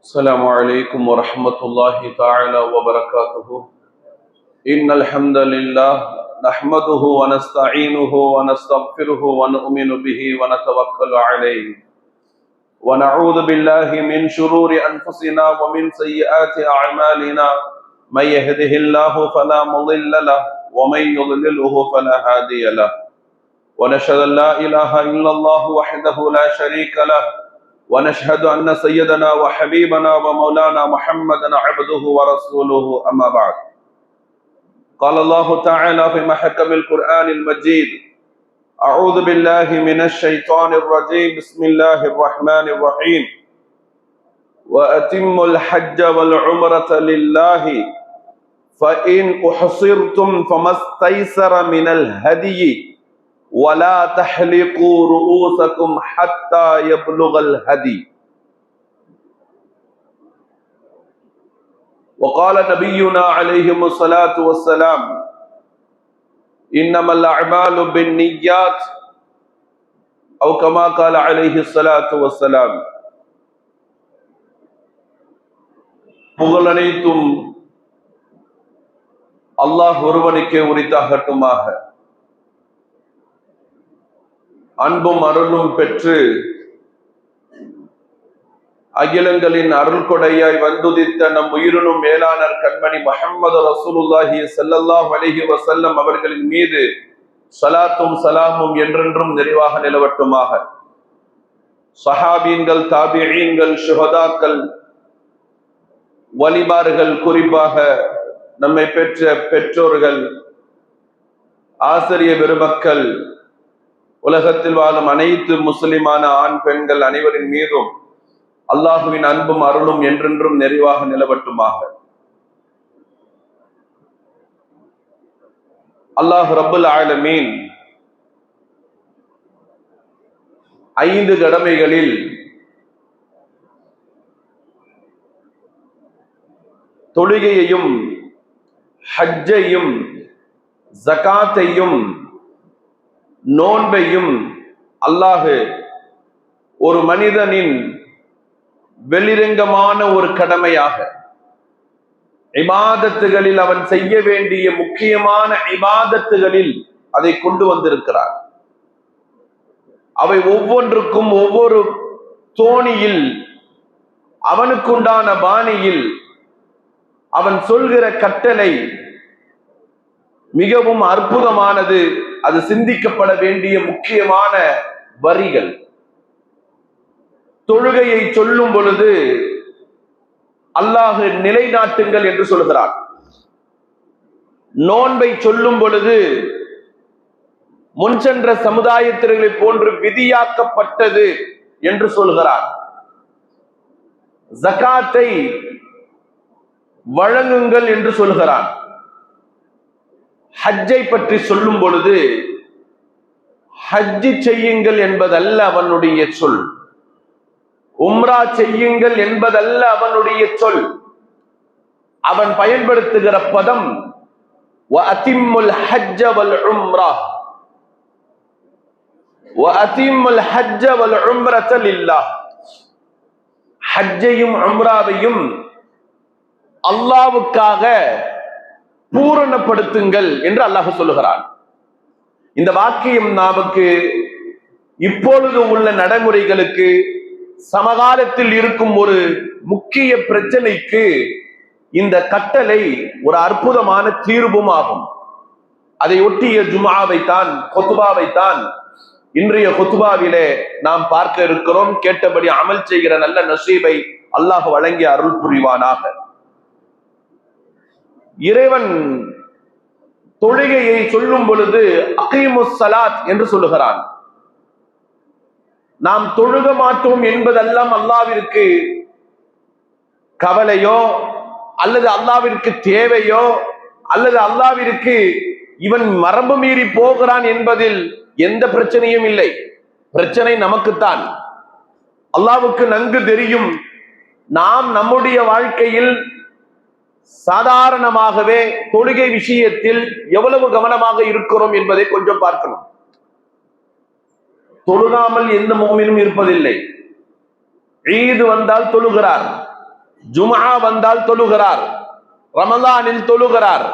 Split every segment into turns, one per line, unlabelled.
السلام عليكم ورحمة الله تعالى وبركاته إن الحمد لله نحمده ونستعينه ونستغفره ونؤمن به ونتوكل عليه ونعوذ بالله من شرور أنفسنا ومن سيئات أعمالنا من يهده الله فلا مضل له ومن يضلله فلا هادي له۔ ونشهد أن لا إله إلا الله وحده لا شريك له۔ ونشهد أن سيدنا وحبيبنا ومولانا محمدا عبده ورسوله أما بعد. قال الله تعالى في محكم القرآن المجيد أعوذ بالله من الشيطان الرجيم بسم الله الرحمن الرحيم. وأتم الحج والعمرة لله فإن أحصرتم فما استيسر من الهدي ولا تحلقوا رؤوسكم حتى يبلغ الهدي وقال نبينا عليه الصلاة والسلام إنما الأعمال بالنيات أو كما قال عليه الصلاة والسلام புகழனைத்தும் அல்லாஹ் ஒருவனுக்கே உரித்தாகட்டுமாக அன்பும் அருளும் பெற்று அகிலங்களின் அருள் கொடையாய் வந்துதித்த நம் உயிரினும் மேலானர் கண்மணி மஹம்மது ரசூலுல்லாஹி ஸல்லல்லாஹு அலைஹி வசல்லம் அவர்களின் மீது சலாத்தும் சலாமும் என்றென்றும் நிறைவாக நிலவட்டுமாக. சஹாபீன்கள் தாபியீன்கள் சுஹதாக்கள் வலிமார்கள் குறிப்பாக நம்மை பெற்ற பெற்றோர்கள் ஆசிரிய பெருமக்கள் உலகத்தில் வாழும் அனைத்து முஸ்லிமான ஆண் பெண்கள் அனைவரின் மீதும் அல்லாஹுவின் அன்பும் அருளும் என்றென்றும் நிறைவாக நிலவட்டுமாக. அல்லாஹ் ரபுல் ஆலமீன் ஐந்து கடமைகளில் தொழுகையையும் ஹஜ்ஜையும் ஜகாத்தையும் நோன்பையும் அல்லாஹு ஒரு மனிதனின் வெளிரங்கமான ஒரு கடமையாக இபாதத்துகளில் அவன் செய்ய வேண்டிய முக்கியமான இபாதத்துகளில் அதை கொண்டு வந்திருக்கிறார் அவை ஒவ்வொன்றுக்கும் ஒவ்வொரு தோணியில் அவனுக்குண்டான பாணியில் அவன் சொல்கிற கட்டளை மிகவும் அற்புதமானது. அது சிந்திக்கப்பட வேண்டிய முக்கியமான வரிகள். தொழுகையை சொல்லும் பொழுது அல்லாஹு நிலைநாட்டுங்கள் என்று சொல்கிறான் நோன்பை சொல்லும் பொழுது முன் சென்ற சமுதாயத்தினர்களை போன்று விதியாக்கப்பட்டது என்று சொல்கிறான் ஜகாத்தை வழங்குங்கள் என்று சொல்கிறான் ஹஜ்ஜை பற்றி சொல்லும் பொழுது ஹஜ்ஜி செய்யுங்கள் என்பதல்ல அவனுடைய சொல். உம்ரா செய்யுங்கள் என்பதல்ல அவனுடைய சொல். அவன் பயன்படுத்துகிற பதம் வஅதிம்முல் ஹஜ்ஜ வல் உம்ரா வஅதிம்முல் ஹஜ்ஜ வல் உம்ரத லில்லாஹ் ஹஜ்ஜையும் உம்ராவையும் அல்லாவுக்காக பூரணப்படுத்துங்கள் என்று அல்லாஹ் சொல்லுகிறான். இந்த வாக்கியம் நமக்கு இப்பொழுது உள்ள நடைமுறைகளுக்கு சமகாலத்தில் இருக்கும் ஒரு முக்கிய பிரச்சனைக்கு இந்த கட்டளை ஒரு அற்புதமான தீர்வும் ஆகும் அதை ஒட்டிய ஜுமாவைத்தான் கொத்துபாவைத்தான் இன்றைய கொத்துபாவிலே நாம் பார்க்க இருக்கிறோம். கேட்டபடி அமல் செய்கிற நல்ல நசீபை அல்லாஹ் வழங்கி அருள் புரிவானாக. இறைவன் தொழுகையை சொல்லும் பொழுது அகீமுஸ் சலாத் என்று சொல்லுகிறான். நாம் தொழுக மாட்டோம் என்பதெல்லாம் அல்லாவிற்கு கவலையோ அல்லது அல்லாவிற்கு தேவையோ அல்லது அல்லாவிற்கு இவன் மரபு மீறி போகிறான் என்பதில் எந்த பிரச்சனையும் இல்லை. பிரச்சனை நமக்குத்தான். அல்லாவுக்கு நன்கு தெரியும். நாம் நம்முடைய வாழ்க்கையில் சாதாரணமாகவே தொழுகை விஷயத்தில் எவ்வளவு கவனமாக இருக்கிறோம் என்பதை கொஞ்சம் பார்க்கணும். தொழுகாமல் எந்த மோமினும் இருப்பதில்லை. ஈது வந்தால் தொழுகிறார். ஜுமா வந்தால் தொழுகிறார். ரமதானில் தொழுகிறார்.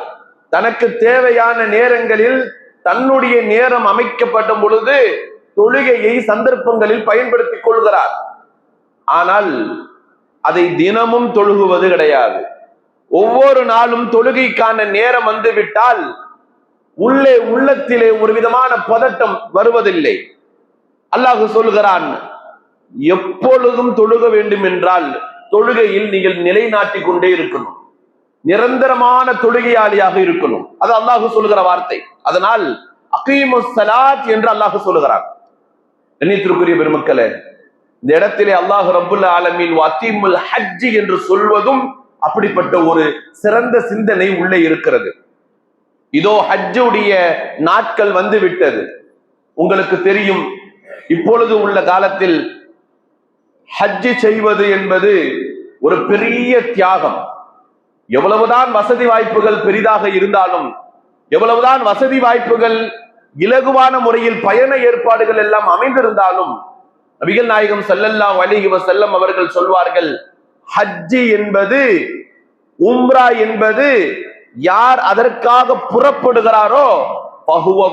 தனக்கு தேவையான நேரங்களில் தன்னுடைய நேரம் அமைக்கப்படும் பொழுது தொழுகையை சந்தர்ப்பங்களில் பயன்படுத்திக் கொள்கிறார். ஆனால் அதை தினமும் தொழுகுவது கிடையாது. ஒவ்வொரு நாளும் தொழுகைக்கான நேரம் வந்துவிட்டால் உள்ளே உள்ளத்திலே ஒரு விதமான பதட்டம் வருவதில்லை. அல்லாஹு சொல்கிறான் எப்பொழுதும் தொழுக வேண்டும் என்றால் தொழுகையில் நீங்கள் நிலைநாட்டிக் கொண்டே இருக்கணும். நிரந்தரமான தொழுகையாளியாக இருக்கணும். அது அல்லாஹு சொல்லுகிற வார்த்தை. அதனால் அகீமு சலாத் என்று அல்லாஹு சொல்லுகிறான். எண்ணித்திற்குரிய பெருமக்களே இந்த இடத்திலே அல்லாஹ் ரபுல்ல ஆலமின் அத்தீமுல் ஹஜ்ஜி என்று சொல்வதும் அப்படிப்பட்ட ஒரு சிறந்த சிந்தனை உள்ளே இருக்கிறது. இதோ ஹஜ்ஜுடைய நாட்கள் வந்து விட்டது. உங்களுக்கு தெரியும் இப்பொழுது உள்ள காலத்தில் ஹஜ்ஜு செய்வது என்பது ஒரு பெரிய தியாகம். எவ்வளவுதான் வசதி வாய்ப்புகள் பெரிதாக இருந்தாலும் எவ்வளவுதான் வசதி வாய்ப்புகள் இலகுவான முறையில் பயண ஏற்பாடுகள் எல்லாம் அமைந்திருந்தாலும் நபிகள் நாயகம் செல்லல்லா வலிகுவ செல்லம் அவர்கள் சொல்வார்கள் ஹஜ்ஜி என்பது உம்ரா என்பது யார் அதற்காக புறப்படுகிறாரோ பகுவா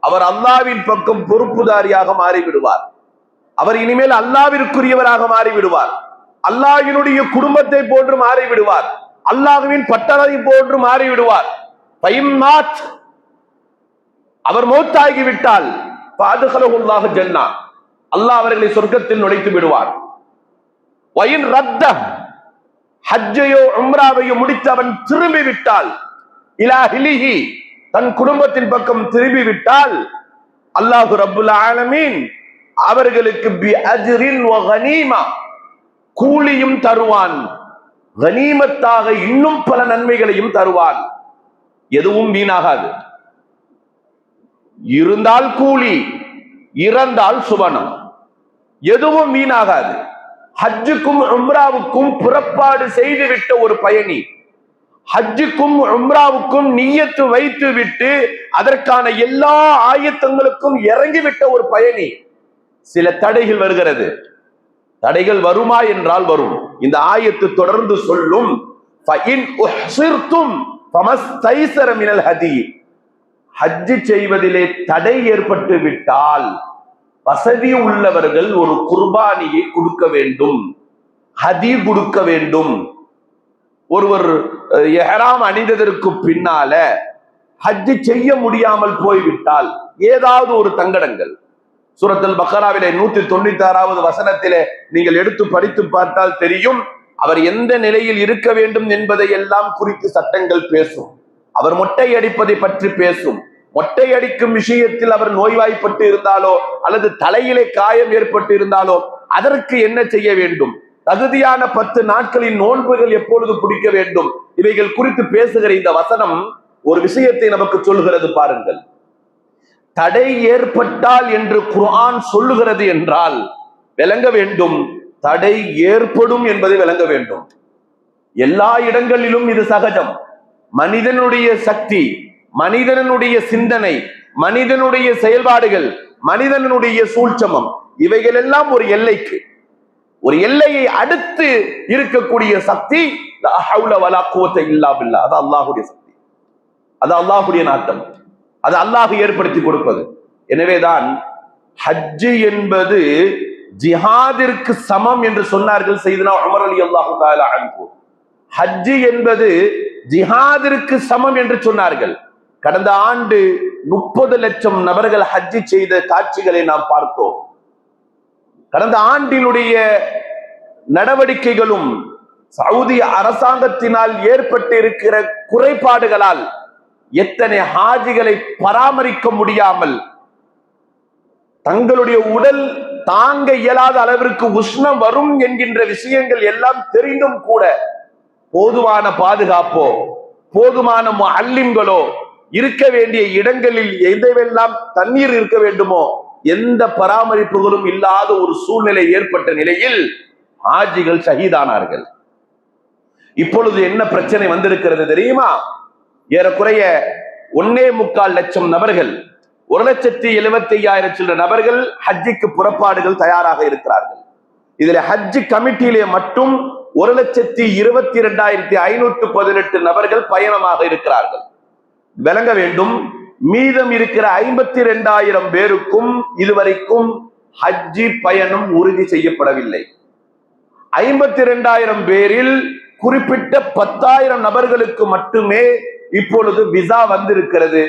அவர் அல்லாவின் பக்கம் பொறுப்புதாரியாக மாறிவிடுவார். அவர் இனிமேல் அல்லாவிற்குரியவராக மாறிவிடுவார். அல்லாஹினுடைய குடும்பத்தை போன்று மாறிவிடுவார். அல்லாஹுவின் பட்டணத்தை போன்று மாறிவிடுவார். பயம்நாத் அவர் மௌத்தாகிவிட்டால் பாதுகலகுல்லாக ஜன்னா. அல்லாஹ் அவர்களை சொர்க்கத்தில் நுழைத்து விடுவார். வயின் ரத்த ஹஜ்ஜையோ உம்ராவையோ முடித்து அவன் திரும்பி விட்டால் இலா ஹிலிஹி தன் குடும்பத்தின் பக்கம் திரும்பி விட்டால் அல்லாஹு ரபுல் ஆலமீன் அவர்களுக்கு பி அஜ்ரின் வ கனீமா கூலியும் தருவான் கனீமத்தாக இன்னும் பல நன்மைகளையும் தருவான் எதுவும் வீணாகாது இருந்தால் கூலி இறந்தால் சுவனம் எதுவும் வீணாகாது. ஹஜ்ஜுக்கும் உம்ராவுக்கும் புறப்பாடு செய்துவிட்ட ஒரு பயணி. ஹஜ்ஜுக்கும் உம்ராவுக்கும் நீயத்து வைத்து விட்டு அதற்கான எல்லா ஆயத்தங்களுக்கும் இறங்கிவிட்ட ஒரு பயணி. சில தடைகள் வருகிறது. தடைகள் வருமா என்றால் வரும். இந்த ஆயத்து தொடர்ந்து சொல்லும். ஹஜ்ஜி செய்வதிலே தடை ஏற்பட்டு விட்டால் வசதி உள்ளவர்கள் ஒரு குர்பானியை கொடுக்க வேண்டும் ஹதி கொடுக்க வேண்டும். ஒருவர் எஹராம் அணிந்ததற்கு பின்னால ஹஜ்ஜு செய்ய முடியாமல் போய்விட்டால் ஏதாவது ஒரு தங்கடங்கள். சுரத்தில் பக்கராவிலே நூத்தி தொண்ணூத்தி ஆறாவது வசனத்திலே நீங்கள் எடுத்து படித்து பார்த்தால் தெரியும் அவர் எந்த நிலையில் இருக்க வேண்டும் என்பதை எல்லாம் குறித்து சட்டங்கள் பேசும். அவர் மொட்டை அடிப்பதை பற்றி பேசும். மொட்டை அடிக்கும் விஷயத்தில் அவர் நோய்வாய்ப்பட்டு இருந்தாலோ அல்லது தலையிலே காயம் ஏற்பட்டு இருந்தாலோ அதற்கு என்ன செய்ய வேண்டும்? தகுதியான பத்து நாட்களின் நோன்புகள் எப்பொழுது பிடிக்க வேண்டும்? இவைகள் குறித்து பேசுகிற இந்த வசனம் ஒரு விஷயத்தை நமக்கு சொல்கிறது பாருங்கள். தடை ஏற்பட்டால் என்று குர்ஆன் சொல்லுகிறது என்றால் விளங்க வேண்டும். தடை ஏற்படும் என்பதை விளங்க வேண்டும். எல்லா இடங்களிலும் இது சகஜம். மனிதனுடைய சக்தி மனிதனுடைய சிந்தனை மனிதனுடைய செயல்பாடுகள் மனிதனுடைய சூழ்ச்சமம் இவைகள் எல்லாம் ஒரு எல்லைக்கு. ஒரு எல்லையை அடுத்து இருக்கக்கூடிய சக்தி இல்லாபில்லா அது அல்லாஹுடைய சக்தி. அது அல்லாஹுடைய நாட்டம். அது அல்லாஹ் ஏற்படுத்தி கொடுப்பது. எனவேதான் ஹஜ்ஜு என்பது ஜிஹாதிற்கு சமம் என்று சொன்னார்கள் செய்தனா அமர் அலி அல்லாஹு அன்பு ஹஜ்ஜு என்பது ஜிஹாதிற்கு சமம் என்று சொன்னார்கள். கடந்த ஆண்டு முப்பது லட்சம் நபர்கள் ஹஜ்ஜி செய்த காட்சிகளை நாம் பார்த்தோம். கடந்த ஆண்டினுடைய நடவடிக்கைகளும் சவுதி அரசாங்கத்தினால் ஏற்பட்டு இருக்கிற குறைபாடுகளால் எத்தனை ஹாஜிகளை பராமரிக்க முடியாமல் தங்களுடைய உடல் தாங்க இயலாத அளவிற்கு உஷ்ணம் வரும் என்கின்ற விஷயங்கள் எல்லாம் தெரிந்தும் கூட போதுமான பாதுகாப்போ போதுமான அல்லிம்களோ இருக்க வேண்டிய இடங்களில் எதைவெல்லாம் தண்ணீர் இருக்க வேண்டுமோ எந்த பராமரிப்புகளும் இல்லாத ஒரு சூழ்நிலை ஏற்பட்ட நிலையில் ஹாஜிகள் ஷஹீதானார்கள். இப்பொழுது என்ன பிரச்சனை வந்திருக்கிறது தெரியுமா? ஏறக்குறைய ஒன்னே முக்கால் லட்சம் நபர்கள் ஒரு லட்சத்தி எழுபத்தி ஐயாயிரம் சில நபர்கள் ஹஜ்ஜிக்கு புறப்பாடுகள் தயாராக இருக்கிறார்கள். இதுல ஹஜ் கமிட்டியிலே மட்டும் ஒரு லட்சத்தி இருபத்தி இரண்டாயிரத்தி ஐநூற்று பதினெட்டு நபர்கள் பயணமாக இருக்கிறார்கள். விளங்க வேண்டும். மீதம் இருக்கிற ஐம்பத்தி ரெண்டாயிரம் பேருக்கும் இதுவரைக்கும் ஹஜ்ஜி பயணம் உறுதி செய்யப்படவில்லை. ஐம்பத்தி ரெண்டாயிரம் பேரில் குறிப்பிட்ட பத்தாயிரம் நபர்களுக்கு மட்டுமே இப்பொழுது விசா வந்திருக்கிறது.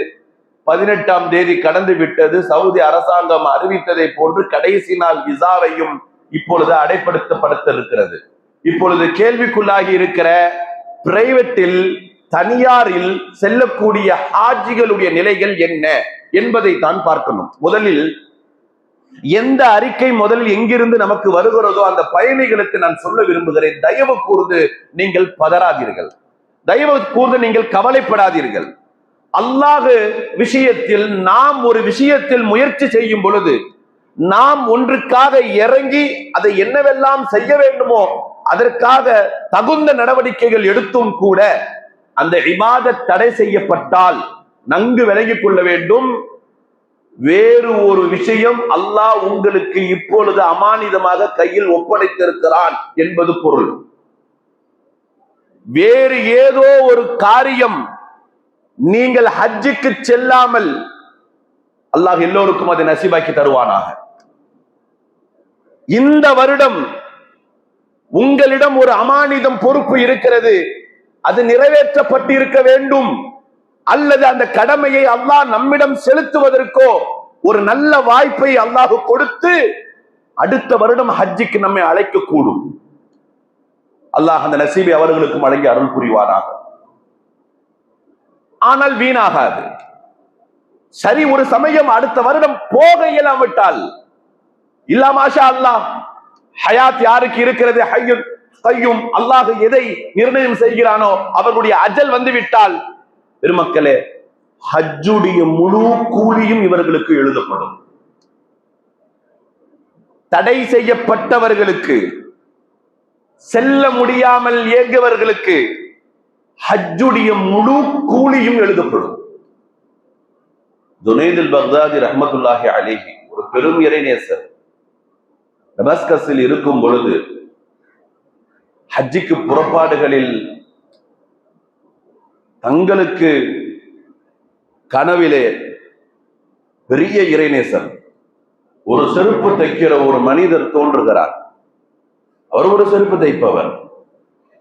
பதினெட்டாம் தேதி கடந்து விட்டது. சவுதி அரசாங்கம் அறிவித்ததை போன்று கடைசி நாள் விசாவையும் இப்பொழுது அடைப்படுத்தப்படுத்த இருக்கிறது இப்பொழுது கேள்விக்குள்ளாகி இருக்கிற பிரைவேட்டில் தனியாரில் செல்லக்கூடிய ஹாஜிகளுடைய நிலைகள் என்ன என்பதை தான் பார்க்கணும். முதலில் எந்த அறிக்கை முதலில் எங்கிருந்து நமக்கு வருகிறதோ அந்த பயணிகளுக்கு நான் சொல்ல விரும்புகிறேன். தயவு கூர்ந்து நீங்கள் பதறாதீர்கள். தயவு கூர்ந்து நீங்கள் கவலைப்படாதீர்கள். அல்லாஹ் விஷயத்தில் நாம் ஒரு விஷயத்தில் முயற்சி செய்யும் பொழுது நாம் ஒன்றுக்காக இறங்கி அதை என்னவெல்லாம் செய்ய வேண்டுமோ அதற்காக தகுந்த நடவடிக்கைகள் எடுத்தும் கூட அந்த இபாத தடை செய்யப்பட்டால் நன்கு விலகி கொள்ள வேண்டும். வேறு ஒரு விஷயம் அல்லாஹ் உங்களுக்கு இப்பொழுது அமானிதமாக கையில் ஒப்படைத்திருக்கிறான் என்பது பொருள். வேறு ஏதோ ஒரு காரியம் நீங்கள் ஹஜ்ஜுக்கு செல்லாமல் அல்லாஹ் எல்லோருக்கும் அதை நசிபாக்கி தருவானாக. இந்த வருடம் உங்களிடம் ஒரு அமானிதம் பொறுப்பு இருக்கிறது. அது நிறைவேற்றப்பட்டு இருக்க வேண்டும். அல்லது அந்த கடமையை அல்லாஹ் நம்மிடம் செலுத்துவதற்கோ ஒரு நல்ல வாய்ப்பை அல்லாஹ் கொடுத்து அடுத்த வருடம் ஹஜ்ஜிக்கு நம்மை அழைக்க கூடும் அல்லாஹ் அந்த நசீபை அவர்களுக்கும் வழங்கி அருள் புரிவாராக ஆனால் வீணாகாது. சரி ஒரு சமயம் அடுத்த வருடம் போக இயலாவிட்டால் இல்லாமாஷா அல்லாஹ் ஹயாத் யாருக்கு இருக்கிறது? ஹையும் கையும் அல்லாஹ் எதை நிர்ணயம் செய்கிறானோ அவர்களுடைய அஜல் வந்து விட்டால் பெருமக்களே ஹஜ்ஜுடைய முழு கூலியும் இவர்களுக்கு எழுதப்படும். தடை செய்யப்பட்டவர்களுக்கு செல்ல முடியாமல் இயங்குவர்களுக்கு ஹஜ்ஜுடைய முழு கூலியும் எழுதப்படும். துனைதுல் பக்தாதி ரஹமத்துல்லாஹி அலிஹி ஒரு பெரும் இறைநேசர் டமஸ்கஸில் இருக்கும் பொழுது ஹஜ்ஜிக்கு புறப்பாடுகளில் தங்களுக்கு கனவிலே பெரிய இறைநேசர் ஒரு செருப்பு தைக்கிற ஒரு மனிதர் தோன்றுகிறார். அவர் ஒரு செருப்பு தைப்பவர்.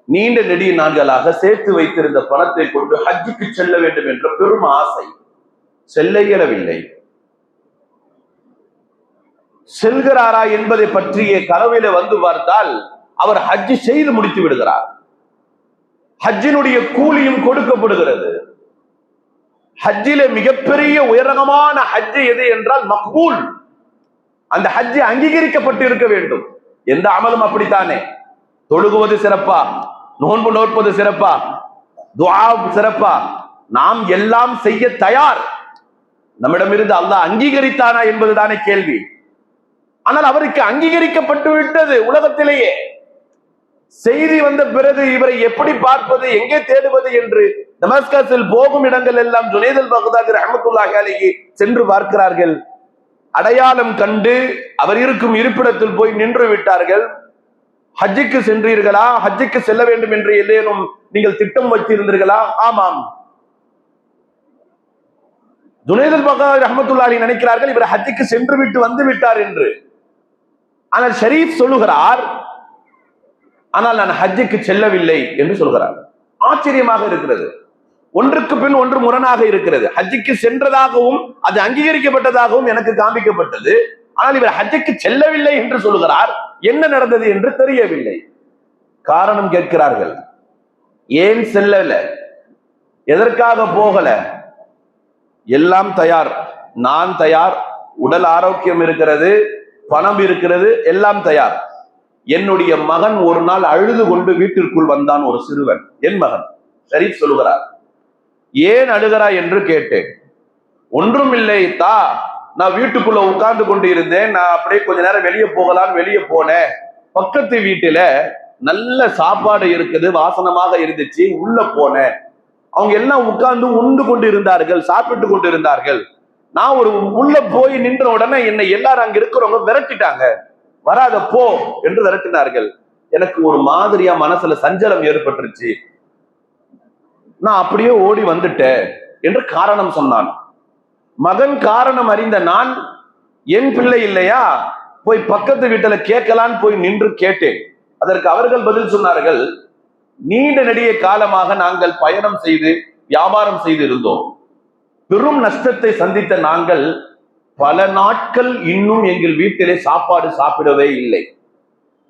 நீண்ட நெடிய நாட்களாக சேர்த்து வைத்திருந்த பணத்தை கொண்டு ஹஜ்ஜுக்கு செல்ல வேண்டும் என்ற பெரும் ஆசை செல்ல இயலவில்லை. செல்கிறாரா என்பதை பற்றிய கனவில வந்து பார்த்தால் அவர் ஹஜ்ஜு செய்து முடித்து விடுகிறார். ஹஜ்ஜினுடைய கூலியும் கொடுக்கப்படுகிறது. ஹஜ்ஜில மிகப்பெரிய உயரகமான ஹஜ்ஜு எது என்றால் மக்பூல். அந்த ஹஜ்ஜு அங்கீகரிக்கப்பட்டு இருக்க வேண்டும். எந்த அமலும் அப்படித்தானே? தொழுகுவது சிறப்பா? நோன்பு நோற்பது சிறப்பா? துவா சிறப்பா? நாம் எல்லாம் செய்ய தயார். நம்மிடமிருந்து அல்லாஹ் அங்கீகரித்தானா என்பதுதானே கேள்வி. ஆனால் அவருக்கு அங்கீகரிக்கப்பட்டு விட்டது உலகத்திலேயே. செய்தி வந்த பிறகு இவரை எப்படி பார்ப்பது எங்கே தேடுவது என்று டமஸ்கஸில் போகும் இடங்கள் எல்லாம் ஜுனேதல் பகதாதி ரஹமத்துல்லாஹி அலிகி சென்று பார்க்கிறார்கள். அடையாளம் கண்டு அவர் இருக்கும் இருப்பிடத்தில் போய் நின்று விட்டார்கள். ஹஜ்ஜுக்கு சென்றீர்களா? ஹஜ்ஜுக்கு செல்ல வேண்டும் என்று எல்லேனும் நீங்கள் திட்டம் வைத்திருந்தீர்களா? ஆமாம். ஜுனேதல் பகதாதி ரஹமத்துல்லாஹி நினைக்கிறார்கள் இவர் ஹஜ்ஜுக்கு சென்று விட்டு வந்து விட்டார் என்று. ஆனால் ஷரீப் சொல்லுகிறார் ஆனால் நான் ஹஜ்ஜுக்கு செல்லவில்லை என்று சொல்கிறார். ஆச்சரியமாக இருக்கிறது. ஒன்றுக்கு பின் ஒன்று முரணாக இருக்கிறது. ஹஜ்ஜுக்கு சென்றதாகவும் அது அங்கீகரிக்கப்பட்டதாகவும் எனக்கு காண்பிக்கப்பட்டது. ஆனால் இவர் ஹஜ்ஜுக்கு செல்லவில்லை என்று சொல்லுகிறார் என்ன நடந்தது என்று தெரியவில்லை. காரணம் கேட்கிறார்கள். ஏன் செல்லல? எதற்காக போகல? எல்லாம் தயார். நான் தயார். உடல் ஆரோக்கியம் இருக்கிறது. பணம் இருக்கிறது. எல்லாம் தயார். என்னுடைய மகன் ஒரு நாள் அழுது கொண்டு வீட்டிற்குள் வந்தான் ஒரு சிறுவன். என் மகன். ஷரீப் சொல்லுகிறார். ஏன் அழுகிறாய் என்று கேட்டேன். ஒன்றும் இல்லை தா நான் வீட்டுக்குள்ள உட்கார்ந்து கொண்டு இருந்தேன் நான் அப்படியே கொஞ்ச நேரம் வெளியே போகலான்னு வெளியே போனேன். பக்கத்து வீட்டுல நல்ல சாப்பாடு இருக்குது வாசனமாக இருந்துச்சு உள்ள போனேன். அவங்க எல்லாம் உட்கார்ந்து உண்டு கொண்டு இருந்தார்கள் சாப்பிட்டு கொண்டு இருந்தார்கள் நான் ஒரு உள்ள போய் நின்ற உடனே என்னை எல்லாரும் அங்க இருக்கிறவங்க விரட்டிட்டாங்க. வராத போ என்று விரட்டினார்கள். எனக்கு ஒரு மாதிரியா மனசுல சஞ்சலம் ஏற்பட்டுருச்சு. நான் அப்படியே ஓடி வந்துட்டேன் என்று காரணம் சொன்னான். மகன் காரணம் அறிந்த நான் என் பிள்ளை இல்லையா? போய் பக்கத்து வீட்டுல கேட்கலான்னு போய் நின்று கேட்டேன். அதற்கு அவர்கள் பதில் சொன்னார்கள் நீண்ட நெடிய காலமாக நாங்கள் பயணம் செய்து வியாபாரம் செய்து இருந்தோம் பெரும் நஷ்டத்தை சந்தித்த நாங்கள் பல நாட்கள் இன்னும் எங்கள் வீட்டிலே சாப்பாடு சாப்பிடவே இல்லை.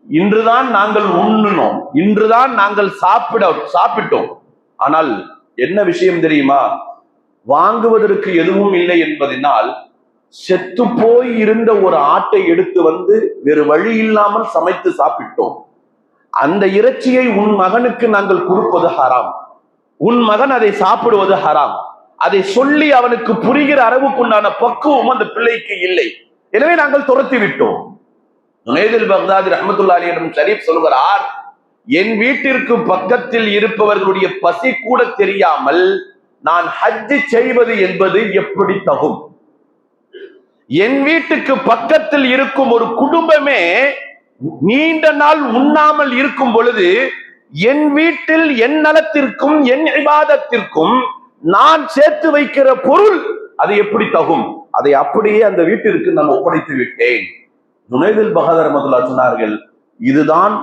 இன்றுதான் நாங்கள் உண்ணினோம். இன்றுதான் நாங்கள் சாப்பிட சாப்பிட்டோம். ஆனால் என்ன விஷயம் தெரியுமா? வாங்குவதற்கு எதுவும் இல்லை என்பதனால் செத்து போய் இருந்த ஒரு ஆட்டை எடுத்து வந்து வேறு வழி இல்லாமல் சமைத்து சாப்பிட்டோம். அந்த இறைச்சியை உன் மகனுக்கு நாங்கள் கொடுப்பது ஹராம். உன் மகன் அதை சாப்பிடுவது ஹராம். அதை சொல்லி அவனுக்கு புரிகிற அளவுக்குண்டான பக்குவம் அந்த பிள்ளைக்கு இல்லை. எனவே நாங்கள் துரத்தி விட்டோம் ஜுனைதில் பக்தாதி ரஹமத்துல்லாலியிடம் ஷரீப் சொல்கிறார் என் வீட்டிற்கு பக்கத்தில் இருப்பவர்களுடைய பசி கூட தெரியாமல் நான் ஹஜ்ஜி செய்வது என்பது எப்படி தகும்? என் வீட்டுக்கு பக்கத்தில் இருக்கும் ஒரு குடும்பமே நீண்ட நாள் உண்ணாமல் இருக்கும் பொழுது என் வீட்டில் என் நலத்திற்கும் என் விவாதத்திற்கும் நான் சேர்த்து வைக்கிற பொருள் அது எப்படி தகும்? அதை அப்படியே அந்த வீட்டிற்கு நான் ஒப்படைத்து விட்டேன். ஜுனைதில் பகதர் மதுல்லா சொன்னார்கள் இதுதான்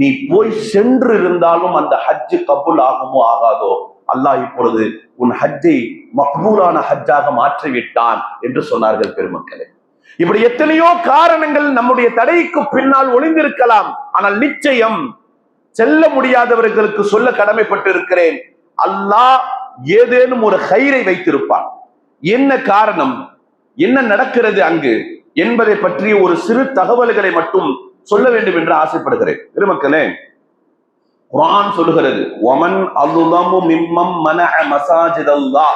நீ போய் சென்று இருந்தாலும் அந்த ஹஜ்ஜு கபுல் ஆகுமோ ஆகாதோ? அல்லாஹ் இப்பொழுது உன் ஹஜ்ஜை மக்பூலான ஹஜ்ஜாக மாற்றி விட்டான் என்று சொன்னார்கள் பெருமக்களே. இப்படி எத்தனையோ காரணங்கள் நம்முடைய தடைக்கு பின்னால் ஒளிந்திருக்கலாம். ஆனால் நிச்சயம் செல்ல முடியாதவர்களுக்கு சொல்ல கடமைப்பட்டு இருக்கிறேன் அல்லாஹ் ஏதேனும் ஒரு கயிறை வைத்திருப்பான். என்ன காரணம்? என்ன நடக்கிறது அங்கு? என்பதை பற்றிய ஒரு சிறு தகவல்களை மட்டும் சொல்ல வேண்டும் என்று ஆசைப்படுகிறேன். பெருமக்களே குரான் சொல்லுகிறது ஒமன் அல்லுலமு மிம்மம் மன மசாஜிதல்லா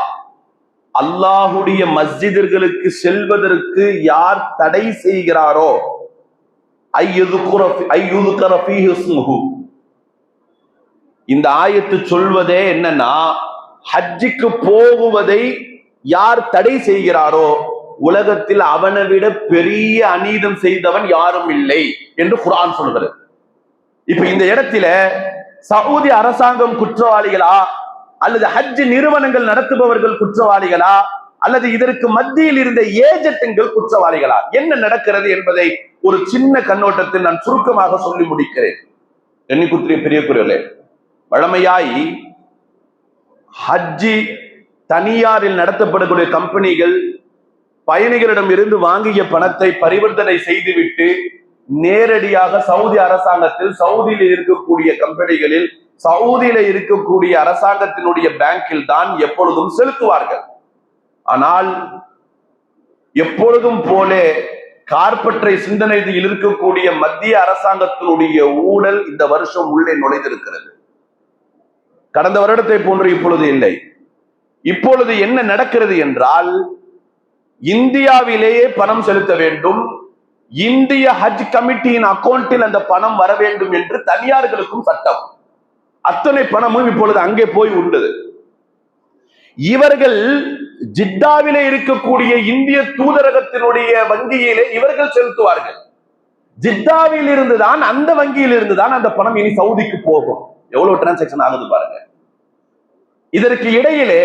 அல்லாஹுடைய மஸ்ஜிதர்களுக்கு செல்வதற்கு யார் தடை செய்கிறாரோ இந்த ஆயத்து சொல்வதே என்னன்னா ஹஜ்ஜிக்கு போகுவதை யார் தடை செய்கிறாரோ உலகத்தில் அவனை விட பெரிய அநீதம் செய்தவன் யாரும் இல்லை என்று குரான் சொல்கிறது இப்ப இந்த இடத்துல சவுதி அரசாங்கம் குற்றவாளிகளா அல்லது ஹஜ் நிறுவனங்கள் நடத்துபவர்கள் குற்றவாளிகளா அல்லது இதற்கு மத்தியில் இருந்த ஏஜெட்டுங்கள் குற்றவாளிகளா? என்ன நடக்கிறது என்பதை ஒரு சின்ன கண்ணோட்டத்தில் நான் சுருக்கமாக சொல்லி முடிக்கிறேன். எண்ணிக்குத்திரிய பெரிய குரலே வழமையாய் ஹஜ்ஜி தனியாரில் நடத்தப்படக்கூடிய கம்பெனிகள் பயணிகளிடம் இருந்து வாங்கிய பணத்தை பரிவர்த்தனை செய்துவிட்டு நேரடியாக சவுதி அரசாங்கத்தில் சவுதியில் இருக்கக்கூடிய கம்பெனிகளில் சவுதியில இருக்கக்கூடிய அரசாங்கத்தினுடைய பேங்கில் தான் எப்பொழுதும் செலுத்துவார்கள். ஆனால் எப்பொழுதும் போல கார்பற்றை சிந்தனையில் இருக்கக்கூடிய மத்திய அரசாங்கத்தினுடைய ஊழல் இந்த வருஷம் உள்ளே நுழைந்திருக்கிறது. கடந்த வருடத்தை போன்று இப்பொழுது இல்லை. இப்பொழுது என்ன நடக்கிறது என்றால் இந்தியாவிலேயே பணம் செலுத்த வேண்டும். இந்திய ஹஜ் கமிட்டியின் அக்கௌண்டில் அந்த பணம் வர வேண்டும் என்று தனியார்களுக்கும் சட்டம். அத்தனை பணமும் இப்பொழுது அங்கே போய் உள்ளது இவர்கள் ஜிட்டாவிலே இருக்கக்கூடிய இந்திய தூதரகத்தினுடைய வங்கியிலே இவர்கள் செலுத்துவார்கள். ஜிட்டாவில் இருந்துதான் அந்த வங்கியில் இருந்துதான் அந்த பணம் இனி சவுதிக்கு போகும். எவ்வளவு டிரான்சாக்சன் ஆகுது பாருங்க. இதற்கு இடையிலே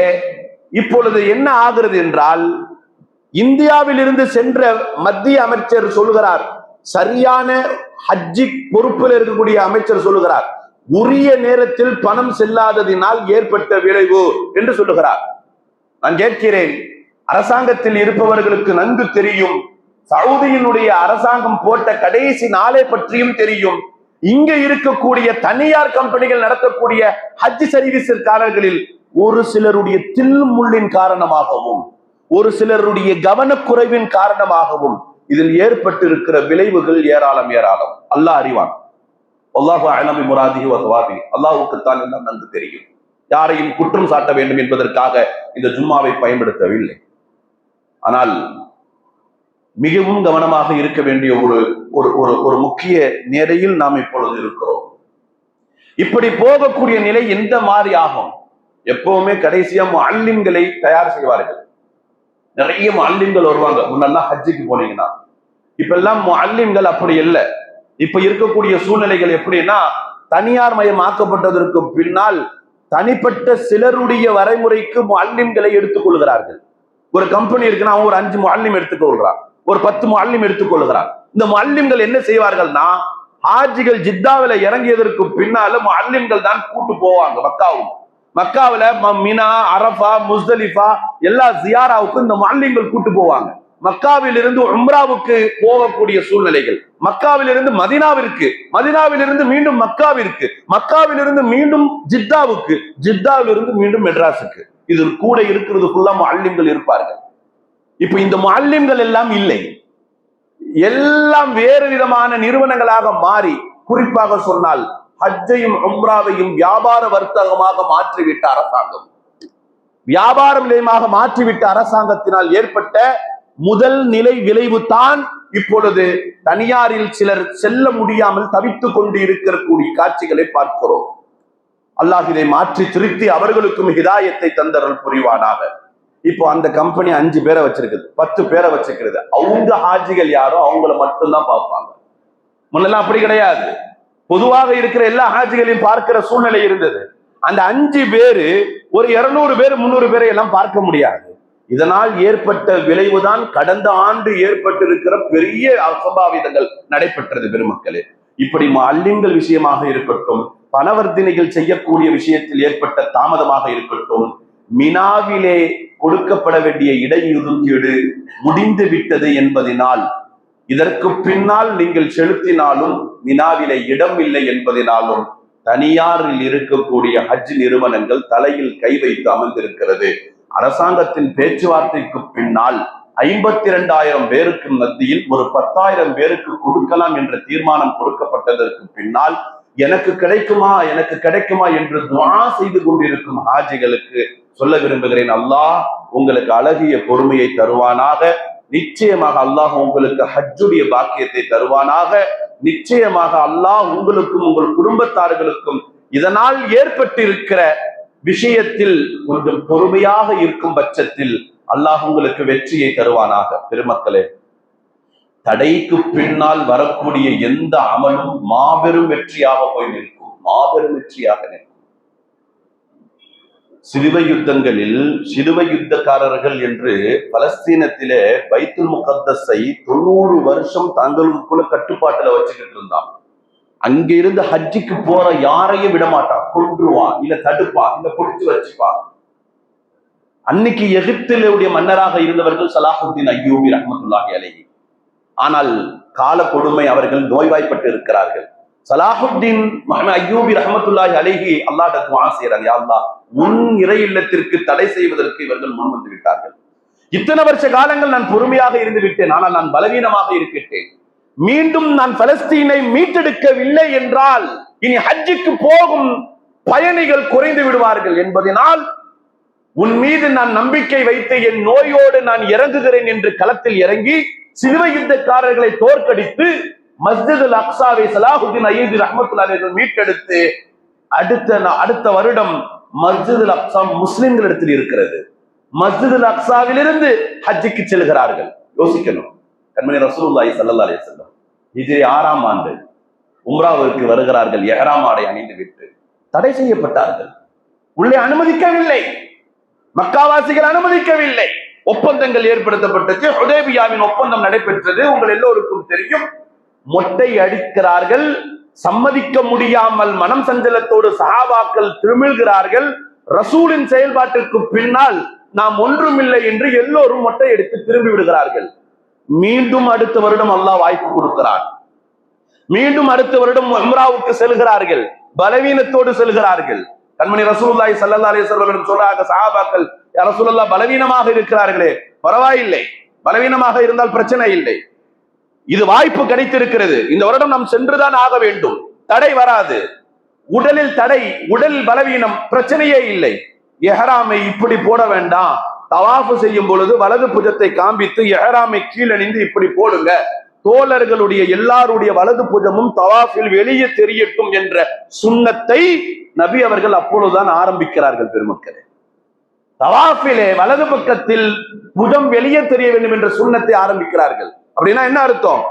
இப்பொழுது என்ன ஆகிறது என்றால் இந்தியாவில் இருந்து சென்ற மத்திய அமைச்சர் சொல்லுகிறார் சரியான ஹஜ்ஜி பொறுப்பில் இருக்கக்கூடிய அமைச்சர் சொல்லுகிறார் உரிய நேரத்தில் பணம் செல்லாததினால் ஏற்பட்ட விளைவு என்று சொல்லுகிறார். நான் கேட்கிறேன் அரசாங்கத்தில் இருப்பவர்களுக்கு நன்கு தெரியும் சவுதியினுடைய அரசாங்கம் போட்ட கடைசி நாளை பற்றியும் தெரியும் இங்க இருக்கக்கூடிய தனியார் கம்பெனிகள் நடத்தக்கூடிய ஹஜ் சர்வீஸிற்காரர்களில் ஒரு சிலருடைய தில்முள்ளின் காரணமாகவும் ஒரு சிலருடைய கவனக்குறைவின் காரணமாகவும் இதில் ஏற்பட்டிருக்கிற விளைவுகள் ஏராளம் ஏராளம். அல்லாஹ் அறிவான். அல்லாஹு அலமி முராதி வசவாதி அல்லாஹுக்கு தான் எல்லாம் நன்கு தெரியும். யாரையும் குற்றம் சாட்ட வேண்டும் என்பதற்காக இந்த ஜும்மாவை பயன்படுத்தவில்லை. ஆனால் மிகவும் கவனமாக இருக்க வேண்டிய ஒரு ஒரு ஒரு ஒரு முக்கிய நிலையில் நாம் இப்பொழுது இருக்கிறோம். இப்படி போகக்கூடிய நிலை எந்த மாதிரி ஆகும்? எப்பவுமே கடைசியா அல்லிம்களை தயார் செய்வார்கள். நிறைய அல்லின்கள் வருவாங்க. முன்னெல்லாம் ஹஜ்ஜிக்கு போனீங்கன்னா. இப்ப எல்லாம் முஅல்லிம்கள் அப்படி இல்லை. இப்ப இருக்கக்கூடிய சூழ்நிலைகள் எப்படின்னா தனியார் மயம் ஆக்கப்பட்டதற்கு பின்னால் தனிப்பட்ட சிலருடைய வரைமுறைக்கு முஅல்லிம்களை எடுத்துக்கொள்கிறார்கள் ஒரு கம்பெனி இருக்குன்னா அவன் ஒரு அஞ்சு முஅல்லிம் எடுத்துக்கொள்கிறான் ஒரு பத்து மல்லிம் எடுத்துக்கொள்கிறார். இந்த மல்லிம்கள் என்ன செய்வார்கள்னா ஆஜிகள் ஜித்தாவில இறங்கியதற்கு பின்னால மல்லிம்கள் தான் கூட்டு போவாங்க மக்காவும் மக்காவுல ம- மினா அரஃபா முஸ்தலிஃபா எல்லா ஜியாராவுக்கும் இந்த மல்லிம்கள் கூட்டு போவாங்க. மக்காவிலிருந்து உம்ராவுக்கு போகக்கூடிய சூழ்நிலைகள். மக்காவிலிருந்து மதினாவிற்கு. மதினாவிலிருந்து மீண்டும் மக்காவிற்கு. மக்காவிலிருந்து மீண்டும் ஜித்தாவுக்கு. ஜித்தாவிலிருந்து மீண்டும் மெட்ராஸுக்கு. இது கூட இருக்கிறது ஃபுல்லா மல்லிம்கள் இருப்பார்கள். இப்ப இந்த முஅல்லிம்கள் எல்லாம் இல்லை. எல்லாம் வேறு விதமான நிறுவனங்களாக மாறி குறிப்பாக சொன்னால் ஹஜ்ஜையும் உம்ராவையும் வியாபார வர்த்தகமாக மாற்றிவிட்ட அரசாங்கம். வியாபார நிலையமாக மாற்றிவிட்ட அரசாங்கத்தினால் ஏற்பட்ட முதல் நிலை விளைவு தான் இப்பொழுது தனியாரில் சிலர் செல்ல முடியாமல் தவித்துக் கொண்டு இருக்கக்கூடிய காட்சிகளை பார்க்கிறோம். அல்லாஹ் இதை மாற்றி திருத்தி அவர்களுக்கும் ஹிதாயத்தை தந்தரல் புரிவானாக. இப்போ அந்த கம்பெனி அஞ்சு பேரை வச்சிருக்குது. பத்து பேரை வச்சிருக்கிறது. அவங்க ஹாஜிகள் யாரோ அவங்கள மட்டும்தான் பார்ப்பாங்க. முன்னெல்லாம் அப்படி கிடையாது. பொதுவாக இருக்கிற எல்லா ஹாஜிகளையும் பார்க்கிற சூழ்நிலை இருந்தது. அந்த அஞ்சு பேரு ஒரு இருநூறு பேர் முந்நூறு பேரை எல்லாம் பார்க்க முடியாது. இதனால் ஏற்பட்ட விளைவுதான் கடந்த ஆண்டு ஏற்பட்டிருக்கிற பெரிய அசம்பாவிதங்கள் நடைபெற்றது பெருமக்களே. இப்படி அல்லிங்கள் விஷயமாக இருக்கட்டும் பணவர்த்தினைகள் செய்யக்கூடிய விஷயத்தில் ஏற்பட்ட தாமதமாக இருக்கட்டும் மினாவிலே கொடுக்கப்பட வேண்டிய இடைஒதுக்கீடு முடிந்து விட்டது என்பதினால் இதற்கு பின்னால் நீங்கள் செலுத்தினாலும் வினாவிலே இடம் இல்லை என்பதினாலும் தனியாரில் இருக்கக்கூடிய ஹஜ் நிறுவனங்கள் தலையில் கை வைத்து அமர்ந்திருக்கிறது. அரசாங்கத்தின் பேச்சுவார்த்தைக்கு பின்னால் ஐம்பத்தி இரண்டாயிரம் பேருக்கு மத்தியில் ஒரு பத்தாயிரம் பேருக்கு கொடுக்கலாம் என்ற தீர்மானம் கொடுக்கப்பட்டதற்கு பின்னால் எனக்கு கிடைக்குமா எனக்கு கிடைக்குமா என்று துவா செய்து கொண்டிருக்கும் ஹாஜிகளுக்கு சொல்ல விரும்புகிறேன். அல்லாஹ் உங்களுக்கு அழகிய பொறுமையை தருவானாக. நிச்சயமாக அல்லாஹ் உங்களுக்கு ஹஜ்ஜுடைய பாக்கியத்தை தருவானாக. நிச்சயமாக அல்லாஹ் உங்களுக்கும் உங்கள் குடும்பத்தார்களுக்கும் இதனால் ஏற்பட்டிருக்கிற விஷயத்தில் கொஞ்சம் பொறுமையாக இருக்கும் பட்சத்தில் அல்லாஹ் உங்களுக்கு வெற்றியை தருவானாக. பெருமக்களே தடைக்கு பின்னால் வரக்கூடிய எந்த அமலும் மாபெரும் வெற்றியாக போய் நிற்கும். மாபெரும் வெற்றியாக நிற்கும். சிலுவை யுத்தங்களில் சிலுவை யுத்தக்காரர்கள் என்று பலஸ்தீனத்திலே பைத்துல் முகத்தஸை தொண்ணூறு வருஷம் தங்களுக்குள்ள கட்டுப்பாட்டுல வச்சுக்கிட்டு இருந்தான். அங்க இருந்து ஹஜ்ஜிக்கு போற யாரையும் விட மாட்டான். கொன்றுவான் இல்ல தடுப்பான் இல்ல பிடிச்சு வச்சுப்பான் அன்னைக்கு எகிப்திலுடைய மன்னராக இருந்தவர்கள் சலாஹுத்தீன் ஐயூபி ரஹமத்துல்லாஹி அலைஹி. ஆனால் கால கொடுமை அவர்கள் நோய்வாய்ப்பட்டு இருக்கிறார்கள். சலாஹுத்தீன் ஐயூபி ரஹமத்துல்லாஹி அலைஹி அல்லாஹ் துஆ உன் இறை இல்லத்திற்கு தடை செய்வதற்கு இவர்கள் முன் வந்து விட்டார்கள். இத்தனை வருஷ காலங்கள் நான் பொறுமையாக இருந்து விட்டேன் ஆனால் நான் பலவீனமாக இருக்கிட்டேன் மீண்டும் நான் பலஸ்தீனை மீட்டெடுக்கவில்லை என்றால் இனி ஹஜ்ஜுக்கு போகும் பயணிகள் குறைந்து விடுவார்கள் என்பதனால் உன் மீது நான் நம்பிக்கை வைத்து என் நோயோடு நான் இறங்குகிறேன் என்று களத்தில் இறங்கி சிலுவை யுத்தக்காரர்களை தோற்கடித்து மஸ்ஜித் அல் அக்சாவை சலாஹுதீன் அய்யீது ரஹமத்துல்லா மீட்டெடுத்து அடுத்த அடுத்த வருடம் மஸ்ஜித் அல் அக்ஸா முஸ்லிம்களிடத்தில் இருக்கிறது. மஸ்ஜித் அல் அக்ஸாவிலிருந்து செல்கிறார்கள். யோசிக்கணும். கண்மணி ரசூலுல்லாஹி ஸல்லல்லாஹு அலைஹி வஸல்லம் ஹிஜ்ரி ஆறாம் ஆண்டு உம்ராவிற்கு வருகிறார்கள். எஹ்ராம் ஆடை அணிந்து விட்டு தடை செய்யப்பட்டார்கள். உள்ளே அனுமதிக்கவில்லை. மக்காவாசிகள் அனுமதிக்கவில்லை. ஒப்பந்தங்கள் ஏற்படுத்தப்பட்டது ஹுதேபியாவின் ஒப்பந்தம் நடைபெற்றது. உங்கள் எல்லோருக்கும் தெரியும். மொட்டை அடிக்கிறார்கள். சம்மதிக்க முடியாமல் மனம் சஞ்சலத்தோடு சகாவாக்கள் திருமிழ்கிறார்கள். ரசூலின் செயல்பாட்டிற்கு பின்னால் நாம் ஒன்றுமில்லை என்று எல்லோரும் மொட்டை எடுத்து திரும்பி விடுகிறார்கள். மீண்டும் அடுத்த வருடம் அல்லாஹ் வாய்ப்பு கொடுக்கிறான். மீண்டும் அடுத்த வருடம் உம்ராவுக்கு செல்கிறார்கள். பலவீனத்தோடு செல்கிறார்கள். கண்மணி ரசூல்லாய் ஸல்லல்லாஹு அலைஹி சொல்றாங்க சஹாபாக்கள் யா பலவீனமாக இருக்கிறார்களே. பரவாயில்லை பலவீனமாக இருந்தால் பிரச்சனை இல்லை. இது வாய்ப்பு கிடைத்திருக்கிறது. இந்த வருடம் நாம் சென்றுதான் ஆக வேண்டும். தடை வராது. உடலில் தடை உடல் பலவீனம் பிரச்சனையே இல்லை. எஹராமை இப்படி போட வேண்டாம். தவாஃபு செய்யும் பொழுது வலது புஜத்தை காண்பித்து எஹராமை கீழணிந்து இப்படி போடுங்க. தோழர்களுடைய எல்லாருடைய வலது புஜமும் தவாஃபில் வெளியே தெரியட்டும் என்ற சுண்ணத்தை நபி அவர்கள் அப்பொழுதுதான் ஆரம்பிக்கிறார்கள் பெருமக்களே. தவாஃபிலே வலது பக்கத்தில் புஜம் வெளியே தெரிய வேண்டும் என்ற சுண்ணத்தை ஆரம்பிக்கிறார்கள். அப்படின்னா என்ன அர்த்தம்?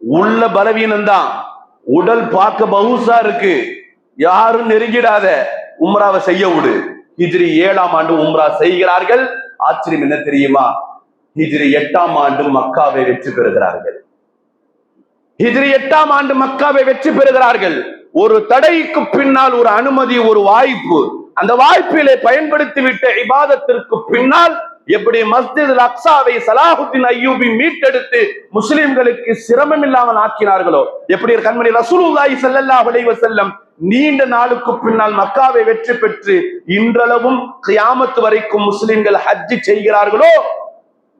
உள்ள பலவீனம் தான் உடல் பார்க்க பகுசா இருக்கு. யாரும் நெருங்கிடாத. உம்ராவை செய்ய விடு. ஹிஜ்ரி ஏழாம் ஆண்டு உம்ரா செய்கிறார்கள். ஆச்சரியம் என்ன தெரியுமா? ஹிஜ்ரி எட்டாம் ஆண்டு மக்காவை வெற்றி பெறுகிறார்கள். ஹிஜ்ரி எட்டாம் ஆண்டு மக்காவை வெற்றி பெறுகிறார்கள். ஒரு தடைக்கு பின்னால் ஒரு அனுமதி ஒரு வாய்ப்பு. அந்த வாய்ப்பிலே பயன்படுத்திவிட்ட இபாதத்திற்கு பின்னால் எப்படி மஸ்ஜித் அக்சாவை சலாஹுத்தின் ஐயூபி மீட்டெடுத்து முஸ்லிம்களுக்கு சிரமம் இல்லாமல் ஆக்கினார்களோ? எப்படி கண்மணி ரசூலுல்லாஹி ஸல்லல்லாஹு அலைஹி வஸல்லம் நீண்ட நாளுக்கு பின்னால் மக்காவை வெற்றி பெற்று இன்றளவும் கியாமத்து வரைக்கும் முஸ்லிம்கள் ஹஜ்ஜி செய்கிறார்களோ?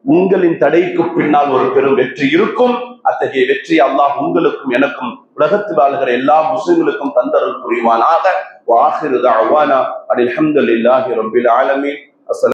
உங்களின் தடைக்கு பின்னால் ஒரு பெரும் வெற்றி இருக்கும். அத்தகைய வெற்றி அல்லாஹ் உங்களுக்கும் எனக்கும் உலகத்தில் வாழ்கிற எல்லா முஸ்லிம்களுக்கும் தந்தருள் புரிவானாக. வாஹிரு தஅவானா அல்ஹம்துலில்லாஹி ரப்பில் ஆலமீன். அஸ்ஸலாம்